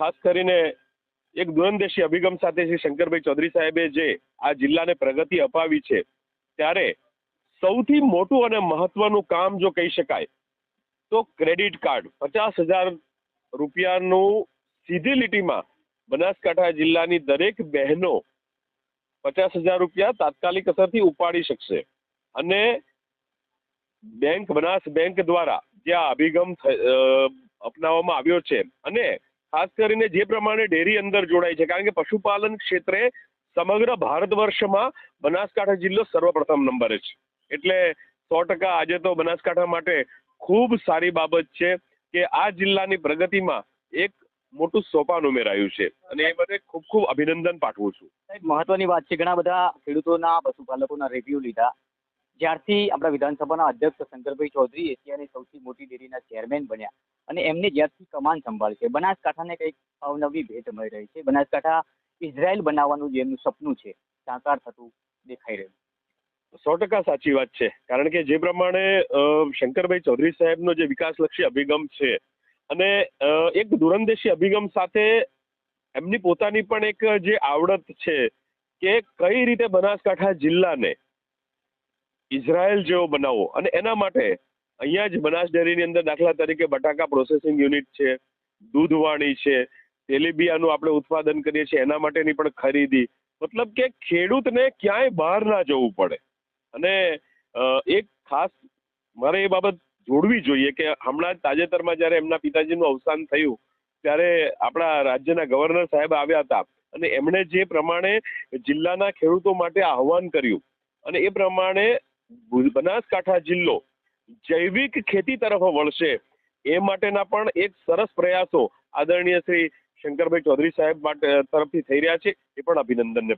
ખાસ કરીને એક દૂરંદેશી અભિગમ સાથે શ્રી શંકરભાઈ ચૌધરી સાહેબે જે આ જિલ્લાને પ્રગતિ અપાવી છે, ત્યારે સૌથી મોટું અને મહત્વનું કામ જો કહી શકાય, તો ક્રેડિટ કાર્ડ. પચાસ હજાર રૂપિયાનું સીધી લીટીમાં બનાસકાંઠા જિલ્લાની દરેક બહેનો પચાસ હજાર રૂપિયા તાત્કાલિક અસરથી ઉપાડી શકશે. અને બેંક, બનાસ બેંક દ્વારા જે આ અભિગમ અપનાવવામાં આવ્યો છે, અને ખાસ કરીને જે પ્રમાણે ડેરી અંદર જોડાય છે, કારણ કે પશુપાલન ક્ષેત્રે સમગ્ર ભારત વર્ષમાં બનાસકાંઠા જિલ્લો સર્વપ્રથમ નંબરે છે. એટલે સો ટકા આજે તો બનાસકાંઠા માટે ખૂબ સારી બાબત છે કે આ જિલ્લાની પ્રગતિમાં એક મોટું સોપાન ઉમેરાયું છે. અને એ બધે ખૂબ ખૂબ અભિનંદન પાઠવું છું. મહત્વની વાત છે, ઘણા બધા ખેડૂતોના, પશુપાલકોના રિવ્યુ લીધા. જ્યારથી આપણા વિધાનસભાના અધ્યક્ષ શંકરભાઈ ચૌધરી એશિયાની સૌથી મોટી ડેરીના ચેરમેન બન્યા અને એમને જ્યારથી કમાન સંભાળી છે. બનાસકાંઠાને કંઈક અવનવી ભેટ મળી રહી છે. બનાસકાંઠા ઇઝરાયલ બનાવવાનું જે એમનું સપનું છે, સાકાર થતું દેખાઈ રહ્યું. સો ટકા સાચી વાત છે. કારણ કે જે પ્રમાણે શંકરભાઈ ચૌધરી સાહેબનો જે વિકાસલક્ષી અભિગમ છે અને એક દૂરંદેશી અભિગમ સાથે એમની પોતાની પણ એક જે આવડત છે કે કઈ રીતે બનાસકાંઠા જિલ્લાને ઇઝરાયલ જેવો બનાવવો અને એના માટે અહીંયા જ બનાસ ડેરીની અંદર દાખલા તરીકે બટાકા પ્રોસેસિંગ યુનિટ છે દૂધવાણી છે, તેલીબિયાનું આપણે ઉત્પાદન કરીએ છીએ, એના માટેની પણ ખરીદી. મતલબ કે ખેડૂતને ક્યાંય બહાર ના જવું પડે. અને એક ખાસ મારે એ બાબત જોડવી જોઈએ કે હમણાં તાજેતરમાં જ્યારે એમના પિતાજીનું અવસાન થયું, ત્યારે આપણા રાજ્યના ગવર્નર સાહેબ આવ્યા હતા. અને એમણે જે પ્રમાણે જિલ્લાના ખેડૂતો માટે આહવાન કર્યું. અને એ પ્રમાણે બનાસકાંઠા જિલ્લો જૈવિક ખેતી તરફ વળશે. એ માટેના પણ એક સરસ પ્રયાસો આદરણીય શ્રી શંકરભાઈ ચૌધરી સાહેબ માટે તરફથી થઈ રહ્યા છે. એ પણ અભિનંદનને